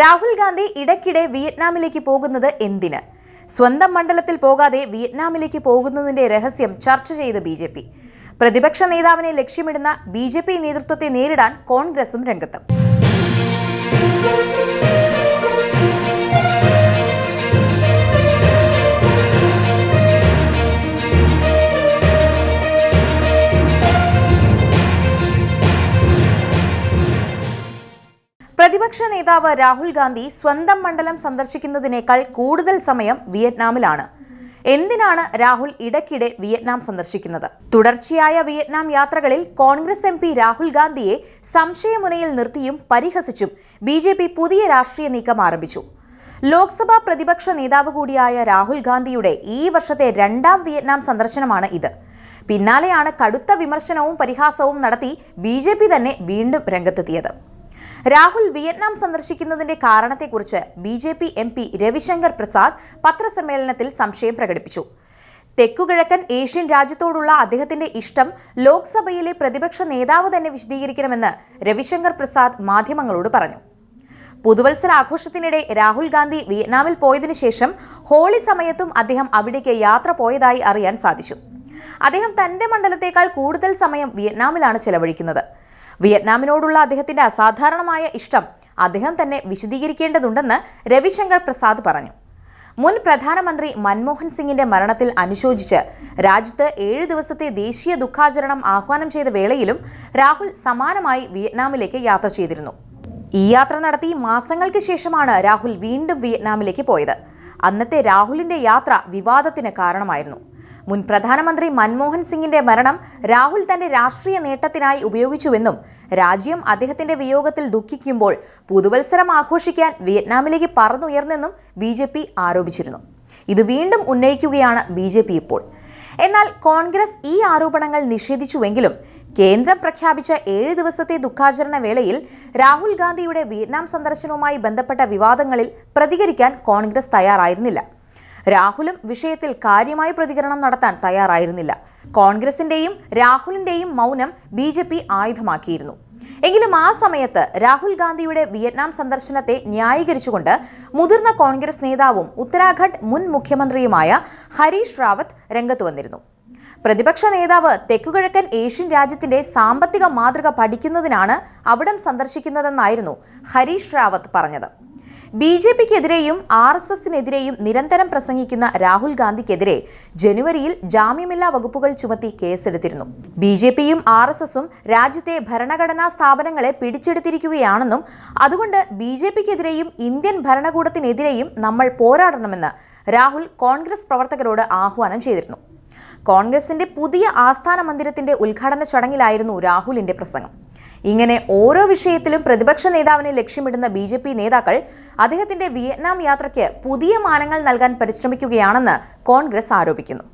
രാഹുൽ ഗാന്ധി ഇടയ്ക്കിടെ വിയറ്റ്നാമിലേക്ക് പോകുന്നത് എന്തിന്? സ്വന്തം മണ്ഡലത്തിൽ പോകാതെ വിയറ്റ്നാമിലേക്ക് പോകുന്നതിന്റെ രഹസ്യം ചർച്ച ചെയ്ത് ബി ജെ പി. പ്രതിപക്ഷ നേതാവിനെ ലക്ഷ്യമിടുന്ന ബി ജെ പി നേതൃത്വത്തെ നേരിടാൻ കോൺഗ്രസും രംഗത്ത്. പ്രതിപക്ഷ നേതാവ് രാഹുൽ ഗാന്ധി സ്വന്തം മണ്ഡലം സന്ദർശിക്കുന്നതിനേക്കാൾ കൂടുതൽ സമയം വിയറ്റ്നാമിലാണ്. എന്തിനാണ് രാഹുൽ ഇടയ്ക്കിടെ വിയറ്റ്നാം സന്ദർശിക്കുന്നത്? തുടർച്ചയായ വിയറ്റ്നാം യാത്രകളിൽ കോൺഗ്രസ് എം പി രാഹുൽ ഗാന്ധിയെ സംശയമുനയിൽ നിർത്തിയും പരിഹസിച്ചും ബി ജെ പി പുതിയ രാഷ്ട്രീയ നീക്കം ആരംഭിച്ചു. ലോക്സഭാ പ്രതിപക്ഷ നേതാവ് കൂടിയായ രാഹുൽ ഗാന്ധിയുടെ ഈ വർഷത്തെ രണ്ടാം വിയറ്റ്നാം സന്ദർശനമാണ് ഇത്. പിന്നാലെയാണ് കടുത്ത വിമർശനവും പരിഹാസവും നടത്തി ബി തന്നെ വീണ്ടും രംഗത്തെത്തിയത്. രാഹുൽ വിയറ്റ്നാം സന്ദർശിക്കുന്നതിന്റെ കാരണത്തെക്കുറിച്ച് B J P M P Ravishankar Prasad പത്രസമ്മേളനത്തിൽ സംശയം പ്രകടിപ്പിച്ചു. തെക്കുകിഴക്കൻ ഏഷ്യൻ രാജ്യത്തോടുള്ള അദ്ദേഹത്തിന്റെ ഇഷ്ടം ലോക്സഭയിലെ പ്രതിപക്ഷ നേതാവ് തന്നെ വിശദീകരിക്കണമെന്ന് രവിശങ്കർ പ്രസാദ് മാധ്യമങ്ങളോട് പറഞ്ഞു. പുതുവത്സര ആഘോഷത്തിനിടെ രാഹുൽ ഗാന്ധി വിയറ്റ്നാമിൽ പോയതിനു ശേഷം ഹോളി സമയത്തും അദ്ദേഹം അവിടേക്ക് യാത്ര പോയതായി അറിയാൻ സാധിച്ചു. അദ്ദേഹം തന്റെ മണ്ഡലത്തേക്കാൾ കൂടുതൽ സമയം വിയറ്റ്നാമിലാണ് ചെലവഴിക്കുന്നത്. വിയറ്റ്നാമിനോടുള്ള അദ്ദേഹത്തിന്റെ അസാധാരണമായ ഇഷ്ടം അദ്ദേഹം തന്നെ വിശദീകരിക്കേണ്ടതുണ്ടെന്ന് രവിശങ്കർ പ്രസാദ് പറഞ്ഞു. മുൻ പ്രധാനമന്ത്രി മൻമോഹൻ സിംഗിന്റെ മരണത്തിൽ അനുശോചിച്ച് രാജ്യത്ത് ഏഴ് ദിവസത്തെ ദേശീയ ദുഃഖാചരണം ആഹ്വാനം ചെയ്ത വേളയിലും രാഹുൽ സമാനമായി വിയറ്റ്നാമിലേക്ക് യാത്ര ചെയ്തിരുന്നു. ഈ യാത്ര നടത്തി മാസങ്ങൾക്ക് ശേഷമാണ് രാഹുൽ വീണ്ടും വിയറ്റ്നാമിലേക്ക് പോയത്. അന്നത്തെ രാഹുലിന്റെ യാത്ര വിവാദത്തിന് കാരണമായിരുന്നു. മുൻ പ്രധാനമന്ത്രി മൻമോഹൻ സിംഗിന്റെ മരണം രാഹുൽ തന്റെ രാഷ്ട്രീയ നേട്ടത്തിനായി ഉപയോഗിച്ചുവെന്നും രാജ്യം അദ്ദേഹത്തിന്റെ വിയോഗത്തിൽ ദുഃഖിക്കുമ്പോൾ പുതുവത്സരം ആഘോഷിക്കാൻ വിയറ്റ്നാമിലേക്ക് പറന്നുയർന്നെന്നും ബി ജെ പി ആരോപിച്ചിരുന്നു. ഇത് വീണ്ടും ഉന്നയിക്കുകയാണ് ബി ജെ പി ഇപ്പോൾ. എന്നാൽ കോൺഗ്രസ് ഈ ആരോപണങ്ങൾ നിഷേധിച്ചുവെങ്കിലും കേന്ദ്രം പ്രഖ്യാപിച്ച ഏഴ് ദിവസത്തെ ദുഃഖാചരണ വേളയിൽ രാഹുൽ ഗാന്ധിയുടെ വിയറ്റ്നാം സന്ദർശനവുമായി ബന്ധപ്പെട്ട വിവാദങ്ങളിൽ പ്രതികരിക്കാൻ കോൺഗ്രസ് തയ്യാറായിരുന്നില്ല. രാഹുലും വിഷയത്തിൽ കാര്യമായ പ്രതികരണം നടത്താൻ തയ്യാറായിരുന്നില്ല. കോൺഗ്രസിന്റെയും രാഹുലിന്റെയും മൗനം ബി ജെ പി ആയുധമാക്കിയിരുന്നു. എങ്കിലും ആ സമയത്ത് രാഹുൽ ഗാന്ധിയുടെ വിയറ്റ്നാം സന്ദർശനത്തെ ന്യായീകരിച്ചുകൊണ്ട് മുതിർന്ന കോൺഗ്രസ് നേതാവും ഉത്തരാഖണ്ഡ് മുൻ മുഖ്യമന്ത്രിയുമായ ഹരീഷ് റാവത്ത് രംഗത്ത് വന്നിരുന്നു. പ്രതിപക്ഷ നേതാവ് തെക്കുകിഴക്കൻ ഏഷ്യൻ രാജ്യത്തിന്റെ സാമ്പത്തിക മാതൃക പഠിക്കുന്നതിനാണ് അവിടം സന്ദർശിക്കുന്നതെന്നായിരുന്നു ഹരീഷ് റാവത്ത് പറഞ്ഞത്. ബി ജെ പിക്കെതിരെയും ആർ എസ് എസിനെതിരെയും നിരന്തരം പ്രസംഗിക്കുന്ന രാഹുൽ ഗാന്ധിക്കെതിരെ ജനുവരിയിൽ ജാമ്യമില്ലാ വകുപ്പുകൾ ചുമത്തി കേസെടുത്തിരുന്നു. ബി ജെ പിയും ആർ എസ് എസും രാജ്യത്തെ ഭരണഘടനാ സ്ഥാപനങ്ങളെ പിടിച്ചെടുത്തിരിക്കുകയാണെന്നും അതുകൊണ്ട് ബി ജെ പിക്കെതിരെയും ഇന്ത്യൻ ഭരണകൂടത്തിനെതിരെയും നമ്മൾ പോരാടണമെന്ന് രാഹുൽ കോൺഗ്രസ് പ്രവർത്തകരോട് ആഹ്വാനം ചെയ്തിരുന്നു. കോൺഗ്രസിന്റെ പുതിയ ആസ്ഥാന മന്ദിരത്തിന്റെ ഉദ്ഘാടന ചടങ്ങിലായിരുന്നു രാഹുലിന്റെ പ്രസംഗം. ഇങ്ങനെ ഓരോ വിഷയത്തിലും പ്രതിപക്ഷ നേതാവിനെ ലക്ഷ്യമിടുന്ന ബി ജെ പി നേതാക്കൾ അദ്ദേഹത്തിന്റെ വിയറ്റ്നാം യാത്രയ്ക്ക് പുതിയ മാനങ്ങൾ നൽകാൻ പരിശ്രമിക്കുകയാണെന്ന് കോൺഗ്രസ് ആരോപിക്കുന്നു.